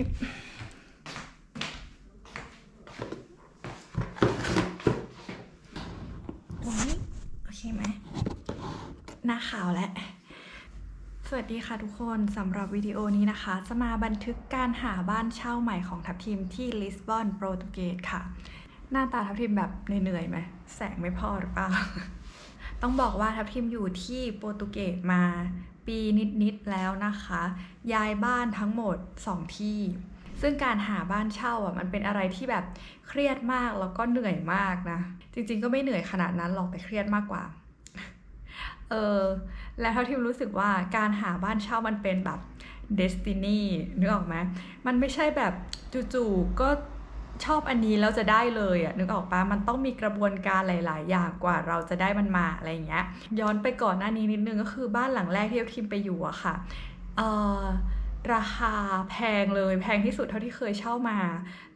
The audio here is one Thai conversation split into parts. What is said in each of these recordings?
ทิปตรงนี้โอเคไหม หน้าขาวแล้วสวัสดีค่ะทุกคนสำหรับวิดีโอนี้นะคะ จะมาบันทึกการหาบ้านเช่าใหม่ของทัพทีมที่ลิสบอนโปรตุเกสค่ะ หน้าตาทัพทีมแบบเหนื่อยๆไหมแสงไม่พอหรือเปล่า ต้องบอกว่าทัพทีมอยู่ที่โปรตุเกสมาปีนิดๆแล้วนะคะ ย้ายบ้านทั้งหมด 2 ที่ ซึ่งการหาบ้านเช่าอะมันเป็นอะไรที่แบบเครียดมากแล้วก็เหนื่อยมากนะ จริงๆก็ไม่เหนื่อยขนาดนั้นหรอกแต่เครียดมากกว่าเออแล้วเท่าที่รู้สึกว่าการหาบ้านเช่ามันเป็นแบบเดสตินีนึกออกไหมมันไม่ใช่แบบจู่ๆก็ ชอบอันนี้แล้วจะได้เลยอะนึกออกปะมันต้องมีกระบวนการหลาย ๆ อย่างกว่าเราจะได้มันมาอะไรเงี้ย ย้อนไปก่อนหน้านี้นิดนึงก็คือบ้านหลังแรกที่ทีมไปอยู่อะค่ะเออราคาแพงเลยแพงที่สุดเท่าที่เคยเช่ามา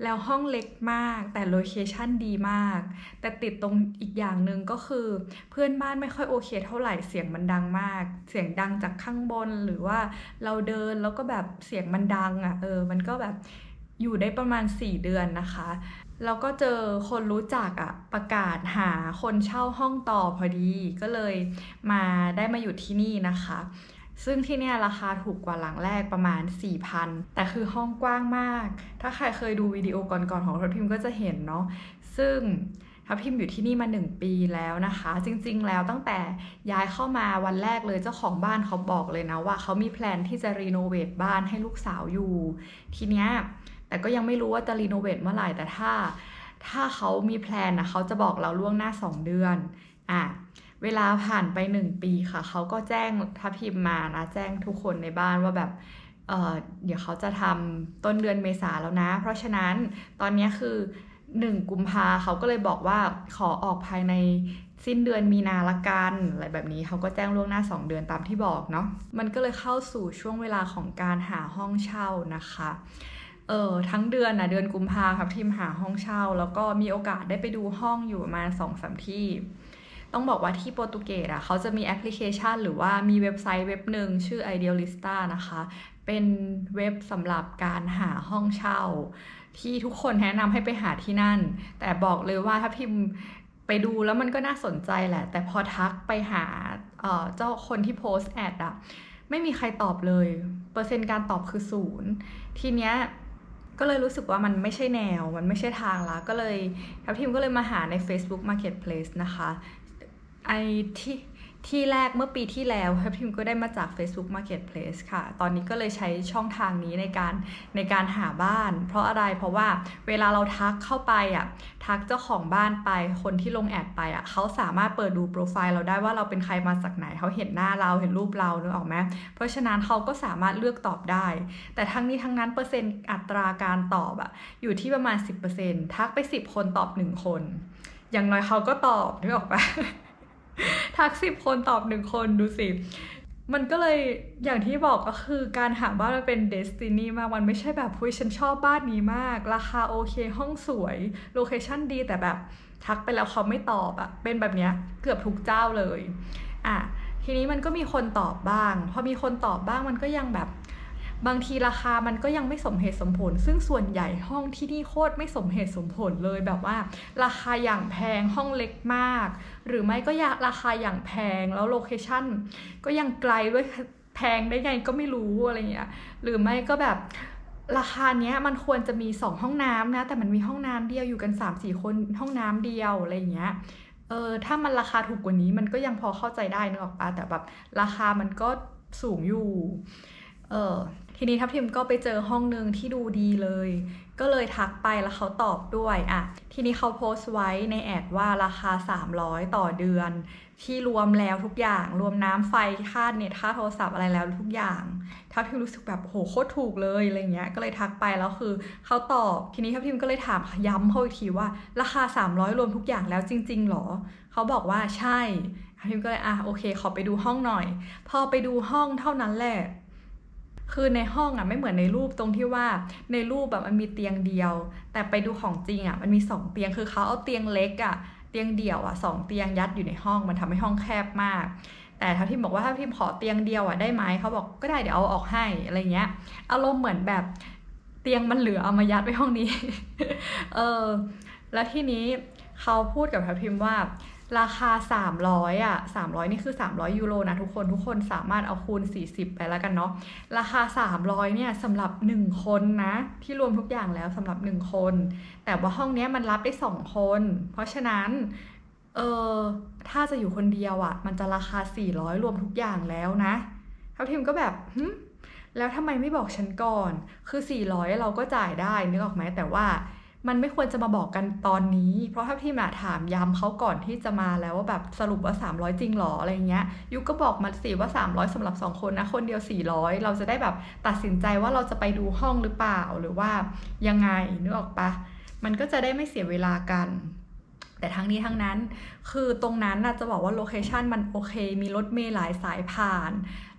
แล้วห้องเล็กมากแต่โลเคชั่นดีมาก แต่ติดตรงอีกอย่างหนึ่งก็คือ เพื่อนบ้านไม่ค่อยโอเคเท่าไหร่เสียงมันดังมาก เสียงดังจากข้างบนหรือว่าเราเดินแล้วก็แบบเสียงมันดังอะ่ะเออมันก็แบบ อยู่ได้ประมาณ 4 เดือนนะคะ แล้วก็เจอคนรู้จักอะ่ะประกาศหาคนเช่าห้องต่อพอดี ก็เลยมาได้มาอยู่ที่นี่นะคะ ซึ่งที่เนี่ยราคาถูกกว่าหลังแรกประมาณ 4,000 แต่คือห้องกว้างมาก ถ้าใครเคยดูวิดีโอก่อนๆของทัพทิมก็จะเห็นเนาะ ซึ่งทัพทิมอยู่ที่นี่มา 1 ปีแล้วนะคะ จริงๆ แล้วตั้งแต่ย้ายเข้ามาวันแรกเลยเจ้าของบ้านเขาบอกเลยนะว่าเขามีแพลนที่จะรีโนเวทบ้านให้ลูกสาวอยู่ ทีเนี้ย แต่ก็ยังไม่รู้ว่าจะรีโนเวทเมื่อไหร่แต่ถ้า ถ้าเขามีแพลนนะเขาจะบอกเราล่วงหน้า 2 เดือนอะเวลาผ่านไป 1 ปีค่ะ เขาก็แจ้งทัพพิมมานะแจ้งทุกคนในบ้านว่าแบบเออเดี๋ยวเขาจะทำต้นเดือนเมษาแล้วนะ เพราะฉะนั้นตอนนี้คือ 1 กุมภาเขาก็เลยบอกว่าขอออกภายในสิ้นเดือนมีนาละกันอะไรแบบนี้เขาก็แจ้งล่วงหน้า 2 เดือนตามที่บอกเนาะมันก็เลยเข้าสู่ช่วงเวลาของการหาห้องเช่านะคะ เออทั้งเดือนนะเดือนกุมภาครับทีมหาห้องเช่า แล้วก็มีโอกาสได้ไปดูห้องอยู่ประมาณสองสามที่ ต้องบอกว่าที่โปรตุเกสอะเขาจะมีแอปพลิเคชัน หรือว่ามีเว็บไซต์เว็บหนึ่งชื่อ Idealista นะคะ เป็นเว็บสำหรับการหาห้องเช่า ที่ทุกคนแนะนำให้ไปหาที่นั่น แต่บอกเลยว่าถ้าพิมพ์ไปดูแล้วมันก็น่าสนใจแหละ แต่พอทักไปหาเเจ้าคนที่โพสต์แอดอะไม่มีใครตอบเลย เปอร์เซ็นต์การตอบคือศูนย์ทีเนี้ย ก็เลยรู้สึกว่ามันไม่ใช่แนว มันไม่ใช่ทางละก็เลยทัพทีมก็เลยมาหาใน Facebook Marketplace นะคะไอที่ ที่แรกเมื่อปีที่แล้วทัพทีมก็ได้มาจาก Facebook Marketplace ค่ะ ตอนนี้ก็เลยใช้ช่องทางนี้ในการในการหาบ้าน เพราะอะไรเพราะว่าเวลาเราทักเข้าไปอะทักเจ้าของบ้านไปคนที่ลงแอดไปอะเขาสามารถเปิดดูโปรไฟล์เราได้ว่าเราเป็นใครมาจากไหนเขาเห็นหน้าเราเห็นรูปเรานึกออกไหมเพราะฉะนั้นเขาก็สามารถเลือกตอบได้ แต่ทั้งนี้ทั้งนั้นเปอร์เซ็นต์อัตราการตอบอะอยู่ที่ประมาณ 10%ทักไป 10 คนตอบ 1 คน อย่างน้อยเขาก็ตอบนึกออกปะ ทักสิบคนตอบหนึ่งคนดูสิ มันก็เลยอย่างที่บอกก็คือการหาบ้านมันเป็นเดสตินีมากมันไม่ใช่แบบพุ้ยฉันชอบบ้านนี้มาก ราคาโอเคห้องสวยโลเคชั่นดีแต่แบบทักไปแล้วเขาไม่ตอบอะเป็นแบบเนี้ยเกือบทุกเจ้าเลยอะทีนี้มันก็มีคนตอบบ้าง พอมีคนตอบบ้างมันก็ยังแบบ บางทีราคามันก็ยังไม่สมเหตุสมผล ซึ่งส่วนใหญ่ห้องที่นี่โคตรไม่สมเหตุสมผลเลยแบบว่า ราคาอย่างแพงห้องเล็กมาก หรือไม่ก็ยาราคาอย่างแพงแล้วโลเคชั่นก็ยังไกลด้วยแพงได้ไงก็ไม่รู้อะไรเงี้ยหรือไม่ก็แบบราคาเนี้ยมันควรจะมีสองห้องน้ำนะ แต่มันมีห้องน้ำเดียวอยู่กัน3ามสี่คนห้องน้ำเดียวอะไรเงี้ยเออถ้ามันราคาถูกกว่านี้มันก็ยังพอเข้าใจได้นึกออกปะแต่แบบราคามันก็สูงอยู่ เออ ทีนี้ทัพทิมก็ไปเจอห้องหนึ่งที่ดูดีเลย ก็เลยทักไปแล้วเขาตอบด้วยอะทีนี้เขาโพสต์ไว้ในแอดว่าราคา 300 ต่อเดือน ที่รวมแล้วทุกอย่างรวมน้ำไฟค่าเน็ตค่าโทรศัพท์อะไรแล้วทุกอย่างทัพทิมรู้สึกแบบโหโคตรถูกเลยอะไรเงี้ยก็เลยทักไปแล้วคือเขาตอบทีนี้ทัพทิมก็เลยถามย้ำเขาอีกทีว่า ราคา 300 รวมทุกอย่างแล้วจริง ๆหรอเขาบอกว่าใช่ทัพทิมก็เลยอะโอเค ขอไปดูห้องหน่อย พอไปดูห้องเท่านั้นแหละ คือในห้องอะไม่เหมือนในรูปตรงที่ว่าในรูปแบบมันมีเตียงเดียว แต่ไปดูของจริงอะมันมีสองเตียงคือเขาเอาเตียงเล็กอะเตียงเดี่ยวอะสองเตียงยัดอยู่ในห้องมันทำให้ห้องแคบมาก แต่ถ้าพิมบอกว่าถ้าพิมขอเตียงเดียวอะได้ไหมเขาบอกก็ได้เดี๋ยวเอาออกให้อะไรเงี้ยอารมณ์เหมือนแบบเตียงมันเหลือเอามายัดไว้ห้องนี้ เออแล้วทีนี้เขาพูดกับทัพทิมว่า ราคา 300อะ300 นี่คือ 300 ยูโรนะทุกคนทุกคนสามารถเอาคูณ 40 ไปแล้วกันเนาะราคา 300เนี่ยสำหรับ 1 คนนะ ที่รวมทุกอย่างแล้วสำหรับ 1 คน แต่ว่าห้องเนี้ยมันรับได้ 2 คน เพราะฉะนั้นเออถ้าจะอยู่คนเดียวอะ่ะ มันจะราคา 400 รวมทุกอย่างแล้วนะทัพทิมก็แบบหึแล้วทำไมไม่บอกฉันก่อน คือ 400 เราก็จ่ายได้นึกออกไหมแต่ว่า มันไม่ควรจะมาบอกกันตอนนี้ เพราะถ้าพี่มาถามย้ำเขาก่อนที่จะมาแล้วว่าแบบสรุปว่า 300 จริงหรออะไรเงี้ย ยุก็บอกมาสิว่า 300สำหรับ 2 คนนะคนเดียว 400 เราจะได้แบบตัดสินใจว่าเราจะไปดูห้องหรือเปล่าหรือว่ายังไงนึกออกปะมันก็จะได้ไม่เสียเวลากัน แต่ทั้งนี้ทั้งนั้น คือตรงนั้นน่ะจะบอกว่าโลเคชันมันโอเค มีรถเมล์หลายสายผ่าน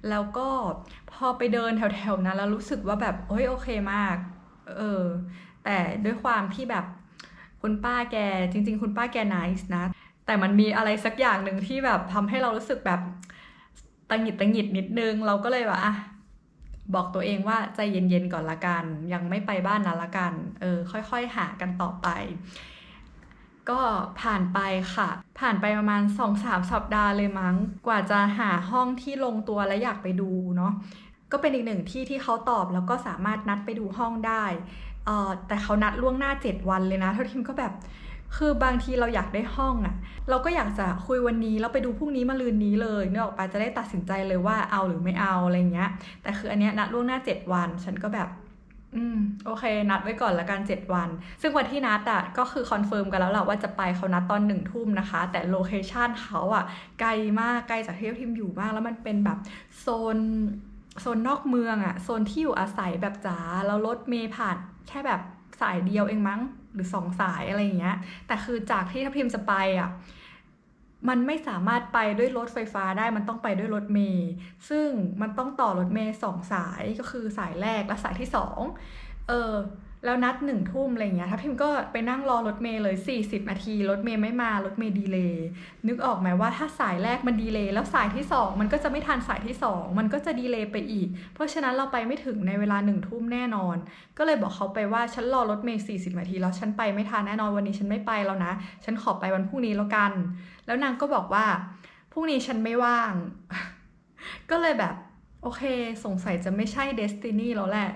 แล้วก็พอไปเดินแถวๆนั้นแล้วรู้สึกว่าแบบเฮ้ยโอเคมาก เออ แต่ด้วยความที่แบบคุณป้าแกจริง ๆ คุณป้าแกน i c e นะ แต่มันมีอะไรสักอย่างหนึ่งที่แบบทำให้เรารู้สึกแบบตังหิดตังหิดนิดนึง เราก็เลยว่าอะบอกตัวเองว่าใจเย็นๆก่อนละกัน ยังไม่ไปบ้านนั้นละกัน เออ ค่อยๆ หากันต่อไป ก็ผ่านไปค่ะ ผ่านไปประมาณ2อสามสัปดาห์เลยมั้ง กว่าจะหาห้องที่ลงตัวและอยากไปดูเนาะก็เป็นอีกหนึ่งที่ที่เขาตอบแล้วก็สามารถนัดไปดูห้องได้ เออแต่เขานัดล่วงหน้า 7 วันเลยนะเท่าทิมก็แบบ คือบางทีเราอยากได้ห้องอะ่ะ เราก็อยากจะคุยวันนี้แล้วไปดูพรุ่งนี้มาลืนนี้เลยเนื้อออกไปจะได้ตัดสินใจเลยว่าเอาหรือไม่เอาอะไรเงี้ย แต่คืออันเนี้ยนัดล่วงหน้า 7 วัน ฉันก็แบบ อืมโอเค นัดไว้ก่อนละกัน 7 วัน ซึ่งวันที่นัดอะก็คือคอนเฟิร์มกันแล้วแหละว่าจะไปเขานัดตอนหนึ่งทุ่มนะคะ แต่โลเคชันเขาอะไกลมากไกลจากที่ทิมอยู่มาก แล้วมันเป็นแบบโซนโซนนอกเมืองอะโซนที่อยู่อาศัยแบบจ๋าแล้วรถเมย์ผ่าน แค่แบบสายเดียวเองมั้ง หรือสองสายอะไรอย่างเงี้ย แต่คือจากที่ทัพทิมจะไปอะมันไม่สามารถไปด้วยรถไฟฟ้าได้มันต้องไปด้วยรถเมย์ซึ่งมันต้องต่อรถเมย์สองสายก็คือสายแรกและสายที่สองเออ แล้วนัดหนึ่งทุ่มอะไรเงี้ยทัพทิมก็ไปนั่งรอรถเมย์เลย 40นาทีรถเมย์ไม่มารถเมย์ดีเลย์นึกออกไหมว่าถ้าสายแรกมันดีเลย์แล้วสายที่ 2 มันก็จะไม่ทันสายที่ 2 มันก็จะดีเลย์ไปอีก เพราะฉะนั้นเราไปไม่ถึงในเวลาหนึ่งทุ่มแน่นอน ก็เลยบอกเขาไปว่าฉันรอรถเมย์40นาทีแล้วฉันไปไม่ทันแน่นอนวันนี้ฉันไม่ไปแล้วนะ ฉันขอไปวันพรุ่งนี้แล้วกัน แล้วนางก็บอกว่าพรุ่งนี้ฉันไม่ว่าง ก็เลยแบบโอเค สงสัยจะไม่ใช่เดสตินีแล้วแหละ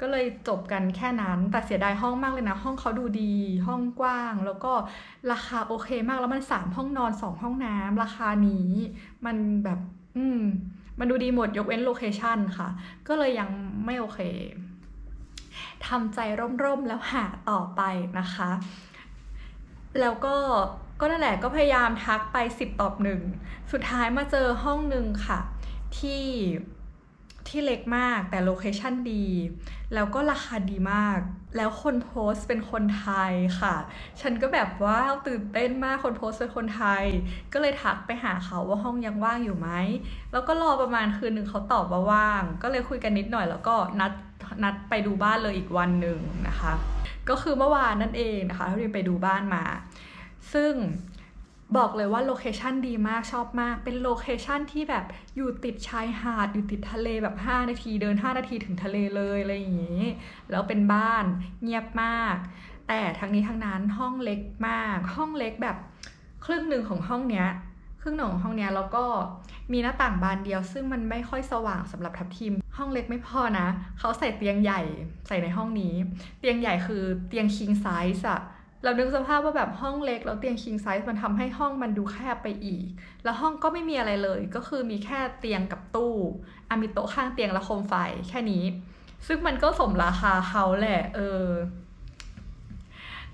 ก็เลยจบกันแค่นั้น แต่เสียดายห้องมากเลยนะ ห้องเขาดูดี ห้องกว้าง แล้วก็ราคาโอเคมาก แล้วมันสามห้องนอนสองห้องน้ำราคานี้ มันแบบ อืม มันดูดีหมดยกเว้นโลเคชันค่ะ ก็เลยยังไม่โอเคทำใจร่มๆแล้วหาต่อไปนะคะ แล้วก็ก็นั่นแหละก็พยายามทักไปสิบตอบหนึ่ง สุดท้ายมาเจอห้องหนึ่งค่ะ ที่ ที่เล็กมากแต่โลเคชันดี แล้วก็ราคาดีมาก แล้วคนโพสต์เป็นคนไทยค่ะ ฉันก็แบบว้าตื่นเต้นมากคนโพสต์เป็นคนไทย ก็เลยทักไปหาเขาว่าห้องยังว่างอยู่ไหม แล้วก็รอประมาณคืนหนึ่งเขาตอบว่าว่าง ก็เลยคุยกันนิดหน่อยแล้วก็นัดนัดไปดูบ้านเลยอีกวันหนึ่งนะคะ ก็คือเมื่อวานนั่นเองนะคะที่ไปดูบ้านมา ซึ่ง บอกเลยว่าโลเคชันดีมากชอบมาก เป็นโลเคชันที่แบบอยู่ติดชายหาดอยู่ติดทะเลแบบ 5 นาทีเดิน 5 นาทีถึงทะเลเลยอะไรอย่างนี้ แล้วเป็นบ้านเงียบมาก แต่ทั้งนี้ทั้งนั้นห้องเล็กมาก ห้องเล็กแบบครึ่งหนึ่งของห้องเนี้ยครึ่งหนึ่งของห้องเนี้ยแล้วก็มีหน้าต่างบานเดียว ซึ่งมันไม่ค่อยสว่างสำหรับทับทีมห้องเล็กไม่พอนะ เขาใส่เตียงใหญ่ใส่ในห้องนี้ เตียงใหญ่คือเตียง king size อะ เรานึกสภาพว่าแบบห้องเล็กแล้วเตียงคิงไซส์มันทำให้ห้องมันดูแคบไปอีก แล้วห้องก็ไม่มีอะไรเลย ก็คือมีแค่เตียงกับตู้อามีโต๊ะข้างเตียงและโคมไฟแค่นี้ ซึ่งมันก็สมราคาเขาแหละ เออ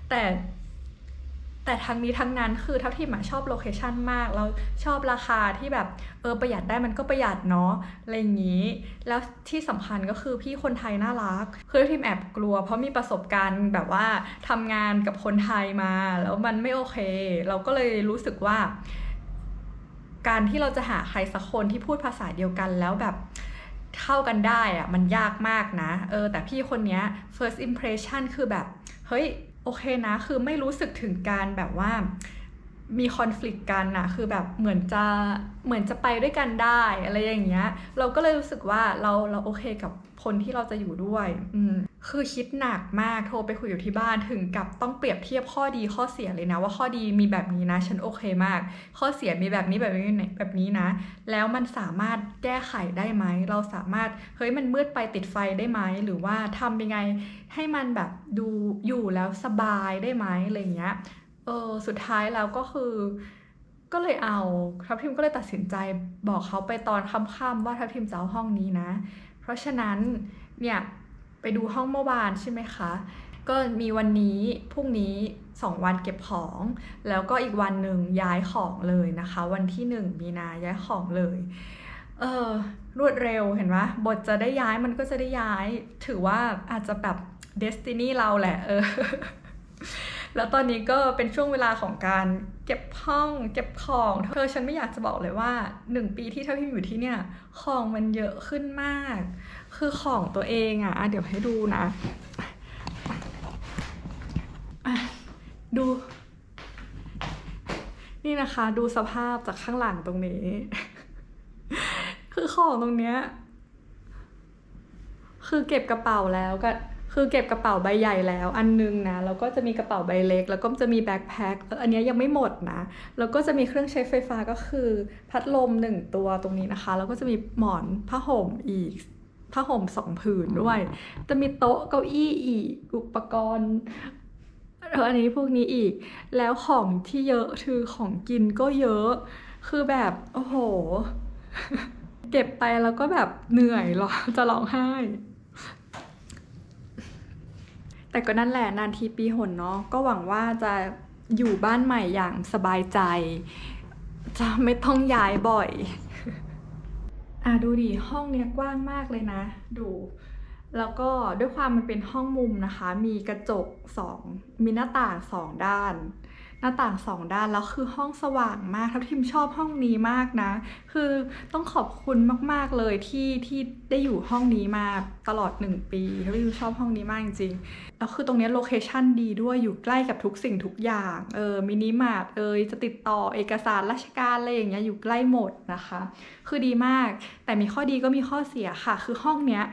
แต่ แต่ทั้งนี้ทั้งนั้นคือทัพทีมชอบโลเคชันมากแล้วชอบราคาที่แบบเออประหยัดได้มันก็ประหยัดเนาะอะไรอย่างนี้ แล้วที่สำคัญก็คือพี่คนไทยน่ารัก คือทีมแอบกลัว เพราะมีประสบการณ์แบบว่าทำงานกับคนไทยมา แล้วมันไม่โอเค เราก็เลยรู้สึกว่า การที่เราจะหาใครสักคนที่พูดภาษาเดียวกันแล้วแบบเข้ากันได้อะมันยากมากนะ เออ แต่พี่คนเนี้ย first impression คือแบบ เฮ้ย โอเคนะ คือไม่รู้สึกถึงการแบบว่า มีคอน FLICT กันนะคือแบบเหมือนจะเหมือนจะไปด้วยกันได้อะไรอย่างเงี้ย เราก็เลยรู้สึกว่าเราเราโอเคกับคนที่เราจะอยู่ด้วย อืมคือคิดหนักมากโทรไปคุยอยู่ที่บ้านถึงกับต้องเปรียบเทียบข้อดีข้อเสียเลยนะ ว่าข้อดีมีแบบนี้นะ ฉันโอเคมาก ข้อเสียมีแบบนี้แบบนี้แบบนี้นะ แล้วมันสามารถแก้ไขได้ไหม เราสามารถเฮ้ยมันมืดไปติดไฟได้ไหมหรือว่าทำยังไงให้มันแบบดูอยู่แล้วสบายได้ไหมอะไรเงี้ย ออสุดท้ายแล้วก็คือ ก็เลยเอาทัพทิมก็เลยตัดสินใจบอกเขาไปตอนค่ำๆว่าทัพทิมจะเอาห้องนี้นะ เพราะฉะนั้นเนี่ยไปดูห้องเมื่อวานใช่ไหมคะ ก็มีวันนี้พรุ่งนี้ 2 วันเก็บของ แล้วก็อีกวันหนึ่งย้ายของเลยนะคะ วันที่ 1 มีนาย้ายของเลย เออรวดเร็วเห็นไหมบทจะได้ย้ายมันก็จะได้ย้าย ถือว่าอาจจะแบบเดสตินีเราแหละเออ แล้วตอนนี้ก็เป็นช่วงเวลาของการเก็บห้องเก็บของเธอฉันไม่อยากจะบอกเลยว่าหนึ่งปีที่เท่าที่อยู่ที่เนี่ยของมันเยอะขึ้นมาก คือของตัวเองอะ่ะเดี๋ยวให้ดูนะะดู นี่นะคะดูสภาพจากข้างหลังตรงนี้ คือของตรงเนี้ยคือเก็บกระเป๋าแล้วก็ คือเก็บกระเป๋าใบใหญ่แล้วอันนึงนะแล้วก็จะมีกระเป๋าใบเล็ก แล้วก็จะมีแบ็คแพ็คอันนี้ยังไม่หมดนะ แล้วก็จะมีเครื่องใช้ไฟฟ้าก็คือ พัดลมหนึ่งตัวตรงนี้นะคะ แล้วก็จะมีหมอนผ้าห่มอีกผ้าห่มสองผืนด้วย จะมีโต๊ะเก้าอี้อีกอุปกรณ์เอออันนี้พวกนี้อีก แล้วของที่เยอะคือของกินก็เยอะ คือแบบโอ้โห เก็บไปแล้วก็แบบเหนื่อยหรอจะร้องไห้ แต่ก็นั่นแหละนานทีปีหนเนาะก็หวังว่าจะอยู่บ้านใหม่อย่างสบายใจ จะไม่ต้องย้ายบ่อยอะดูดิห้องเนี้ยกว้างมากเลยนะ ดู แล้วก็ด้วยความมันเป็นห้องมุมนะคะ มีกระจกสองมีหน้าต่างสองด้าน หน้าต่างสองด้านแล้วคือห้องสว่างมากทัพทิมชอบห้องนี้มากนะ คือต้องขอบคุณมาก ๆเลยที่ที่ได้อยู่ห้องนี้มาตลอดหนึ่งปีทัพทิมชอบห้องนี้มากจริงๆแล้วคือตรงนี้โลเคชั่นดีด้วยอยู่ใกล้กับทุกสิ่งทุกอย่างเออมินิมาร์ทเอยจะติดต่อเอกสารราชการอะไรอย่างเงี้ยอยู่ใกล้หมดนะคะ คือดีมาก แต่มีข้อดีก็มีข้อเสียค่ะ คือห้องเนี้ย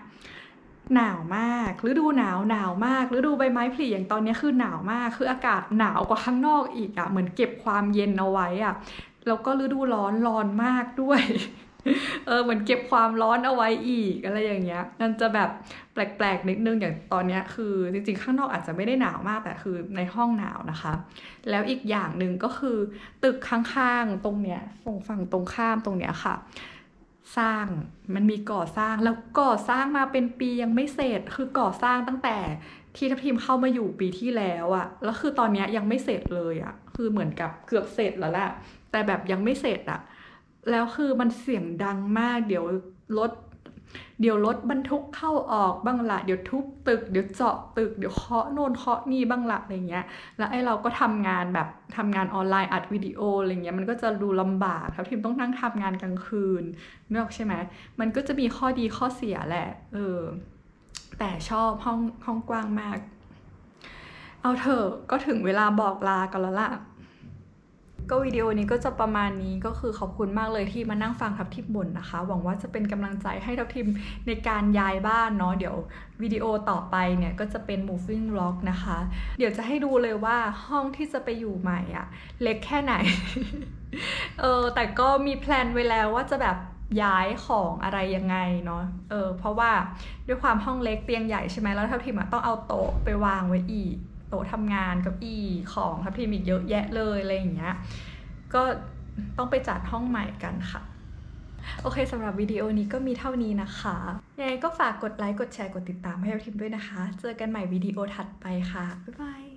หนาวมากฤดูหนาวหนาวมากฤดูใบไม้ผลิอย่างตอนนี้คือหนาวมาก คืออากาศหนาวกว่าข้างนอกอีกอะ่ะ เหมือนเก็บความเย็นเอาไว้อะ่ะ แล้วก็ฤดูร้อนร้อนมากด้วย เออเหมือนเก็บความร้อนเอาไว้อีกอะไรอย่างเงี้ย มันจะแบบแปลกๆนิดนึงอย่างตอนนี้คือจริงๆข้างนอกอาจจะไม่ได้หนาวมากแต่คือในห้องหนาวนะคะ แล้วอีกอย่างหนึ่งก็คือตึกข้างๆตรงเนี้ยตรงฝั่งตรงข้ามตรงเนี้ยค่ะ สร้าง มันมีก่อสร้างแล้วก่อสร้างมาเป็นปียังไม่เสร็จ คือก่อสร้างตั้งแต่ที่ทัพทีมเข้ามาอยู่ปีที่แล้วอะแล้วคือตอนนี้ยยังไม่เสร็จเลยอะคือเหมือนกับเกือบเสร็จแล้วแหละแต่แบบยังไม่เสร็จอะแล้วคือมันเสียงดังมาก เดี๋ยวรถ เดี๋ยวรถบรรทุกเข้าออกบ้างละเดี๋ยวทุบตึก เดี๋ยวเจาะตึก เดี๋ยวเคาะโน่นเคาะนี่บ้างละอะไรเงี้ย แล้วไอ้เราก็ทำงานแบบทำงานออนไลน์อัดวิดีโออะไรเงี้ยมันก็จะดูลำบากครับทีมต้องนั่งทำงานกลางคืนนึกออกใช่ไหมมันก็จะมีข้อดีข้อเสียแหละ เออ แต่ชอบห้องห้องกว้างมาก เอาเถอะก็ถึงเวลาบอกลากันแล้วล่ะ ก็วิดีโอนี้ก็จะประมาณนี้ก็คือขอบคุณมากเลยที่มานั่งฟังทับทิมบ่นนะคะ หวังว่าจะเป็นกำลังใจให้ทับทิมในการย้ายบ้านเนาะเดี๋ยววิดีโอต่อไปเนี่ยก็จะเป็น moving vlog นะคะ เดี๋ยวจะให้ดูเลยว่าห้องที่จะไปอยู่ใหม่อะเล็กแค่ไหนเออแต่ก็มีแพลนไว้แล้วว่าจะแบบย้ายของอะไรยังไงเนาะ เออ เพราะว่าด้วยความห้องเล็กเตียงใหญ่ใช่ไหมแล้วทับทิมต้องเอาโต๊ะไปวางไว้อีก โต๊ะทำงานเกับอีของทับทีมอีกเยอะแยะเลยอะไรอย่างเงี้ยก็ต้องไปจัดห้องใหม่กันค่ะ โอเคสำหรับวิดีโอนี้ก็มีเท่านี้นะคะยังไงก็ฝากกดไลค์กดแชร์กดติดตามให้ทัพทีมด้วยนะคะ เจอกันใหม่วิดีโอถัดไปค่ะ บ๊ายบาย